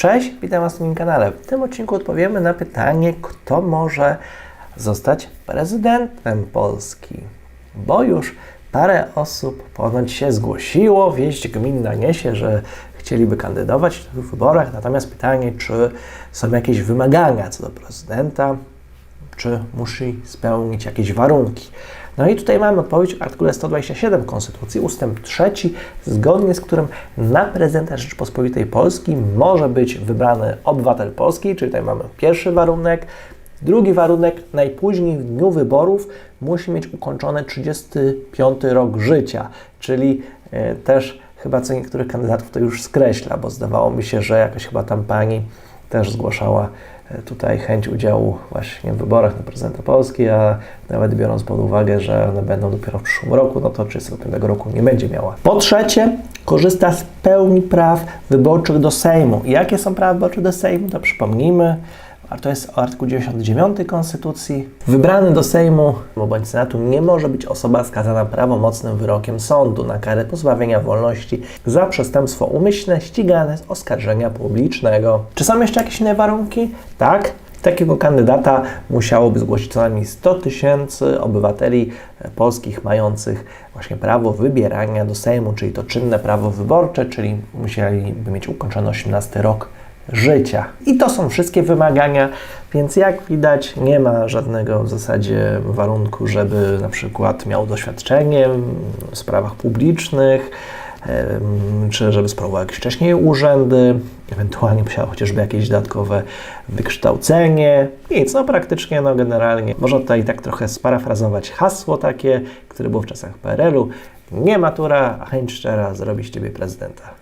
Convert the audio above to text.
Cześć, witam Was na moim kanale. W tym odcinku odpowiemy na pytanie, kto może zostać prezydentem Polski. Bo już parę osób ponoć się zgłosiło, wieść gminna niesie, że chcieliby kandydować w wyborach, natomiast pytanie, czy są jakieś wymagania co do prezydenta, czy musi spełnić jakieś warunki. No i tutaj mamy odpowiedź w artykule 127 Konstytucji, ustęp 3, zgodnie z którym na prezydenta Rzeczypospolitej Polski może być wybrany obywatel polski, czyli tutaj mamy pierwszy warunek. Drugi warunek, najpóźniej w dniu wyborów musi mieć ukończony 35 rok życia, czyli e, też chyba co niektórych kandydatów to już skreśla, bo zdawało mi się, że jakaś chyba tam pani też zgłaszała e, tutaj chęć udziału właśnie w wyborach na prezydenta Polski, a nawet biorąc pod uwagę, że one będą dopiero w przyszłym roku, no to 35 roku nie będzie miała. Po trzecie, korzysta z pełni praw wyborczych do Sejmu. Jakie są prawa wyborcze do Sejmu? To przypomnijmy. A to jest artykuł 99 Konstytucji. Wybrany do Sejmu bądź Senatu nie może być osoba skazana prawomocnym wyrokiem sądu na karę pozbawienia wolności za przestępstwo umyślne ścigane z oskarżenia publicznego. Czy są jeszcze jakieś inne warunki? Tak. Takiego kandydata musiałoby zgłosić co najmniej 100 tysięcy obywateli polskich mających właśnie prawo wybierania do Sejmu, czyli to czynne prawo wyborcze, czyli musieliby mieć ukończony 18 rok życia. I to są wszystkie wymagania, więc jak widać, nie ma żadnego w zasadzie warunku, żeby na przykład miał doświadczenie w sprawach publicznych, czy żeby sprawował jakieś wcześniej urzędy, ewentualnie musiał chociażby jakieś dodatkowe wykształcenie. Nic, no praktycznie, no generalnie. Można tutaj tak trochę sparafrazować hasło takie, które było w czasach PRL-u. Nie matura, a chęć szczera zrobi z Ciebie prezydenta.